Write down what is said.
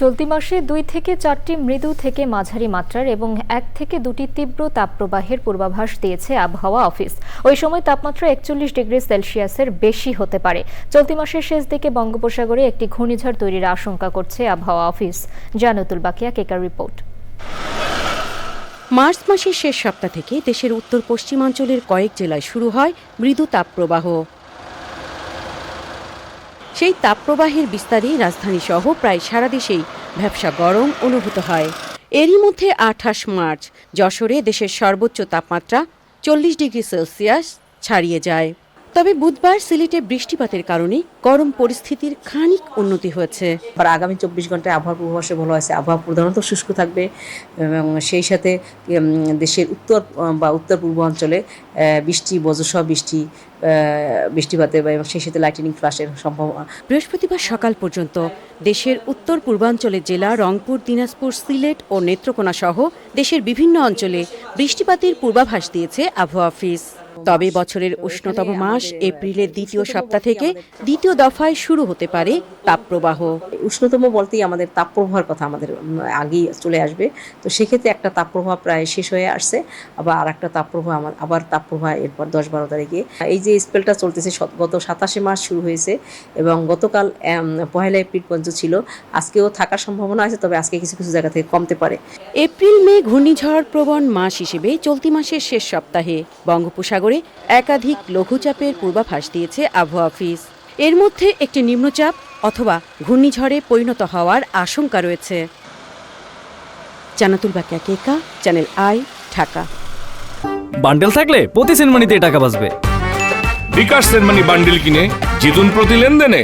চলতি মাসে দুই থেকে চারটি মৃদু থেকে মাঝারি মাত্রার এবং এক থেকে দুটি তীব্র তাপপ্রবাহের পূর্বাভাস দিয়েছে আবহাওয়া অফিস। ওই সময় তাপমাত্রা একচল্লিশ ডিগ্রি সেলসিয়াসের বেশি হতে পারে। চলতি মাসের শেষ দিকে বঙ্গোপসাগরে একটি ঘূর্ণিঝড় তৈরির আশঙ্কা করছে আবহাওয়া অফিস। জানতুল বাকিয়া, কেকার রিপোর্ট। মার্চ মাসের শেষ সপ্তাহ থেকে দেশের উত্তর পশ্চিমাঞ্চলের কয়েক জেলায় শুরু হয় মৃদু তাপপ্রবাহ। সেই তাপপ্রবাহের বিস্তারে রাজধানী সহ প্রায় সারা দেশেই ভ্যাবসা গরম অনুভূত হয়। এরই মধ্যে আঠাশ মার্চ, যশোরে দেশের সর্বোচ্চ তাপমাত্রা চল্লিশ ডিগ্রি সেলসিয়াস ছাড়িয়ে যায়। তবে বুধবার সিলেটে বৃষ্টিপাতের কারণে গরম পরিস্থিতির খানিক উন্নতি হয়েছে। আবার আগামী চব্বিশ ঘন্টায় আবহাওয়া পূর্বাভাসে ভালো আছে। আবহাওয়া প্রধানত শুষ্ক থাকবে এবং সেই সাথে দেশের উত্তর বা উত্তর পূর্বাঞ্চলে বৃষ্টি বজ্রসহ বৃষ্টি বৃষ্টিপাতের বা এবং সেই সাথে লাইটেনিং ফ্লাশের সম্ভাবনা। বৃহস্পতিবার সকাল পর্যন্ত দেশের উত্তর পূর্বাঞ্চলের জেলা রংপুর দিনাজপুর সিলেট ও নেত্রকোনা সহ দেশের বিভিন্ন অঞ্চলে বৃষ্টিপাতের পূর্বাভাস দিয়েছে আবহাওয়া অফিস। তবে বছরের উষ্ণতম মাস এপ্রিলের দ্বিতীয় সপ্তাহ থেকে দ্বিতীয় দফায় শুরু হতে পারে তাপপ্রবাহ। উষ্ণতম বলতেই আমাদের তাপপ্রবাহের কথা আমাদের আগেই চলে আসবে। তো সেক্ষেত্রে একটা তাপপ্রবাহ প্রায় শেষ হয়ে আসছে। আবার আর একটা তাপপ্রবাহ আমার আবার তাপপ্রবাহ এরপর দশ বারো তারিখে। এই যে স্পেলটা চলতেছে গত সাতাশে মার্চ শুরু হয়েছে এবং গতকাল পহেলা এপ্রিল পর্যন্ত ছিল। আজকেও থাকার সম্ভাবনা আছে তবে আজকে কিছু কিছু জায়গা থেকে কমতে পারে। এপ্রিল মে ঘূর্ণিঝড় প্রবণ মাস হিসেবে চলতি মাসের শেষ সপ্তাহে বঙ্গোপসাগরে একাধিক লঘুচাপের পূর্বাভাস দিয়েছে আবহাওয়া অফিস। এর মধ্যে একটি নিম্নচাপ অথবা ঘূর্ণিঝড়ে পরিণত হওয়ার আশঙ্কা রয়েছে। Jannatul Bakia Keka channel I Dhaka. Bundle থাকলে প্রতি সেনমানিতে টাকা বাঁচবে। বিকাশ সেনমানি বান্ডেল কিনে জিতুন প্রতি লেনদেনে।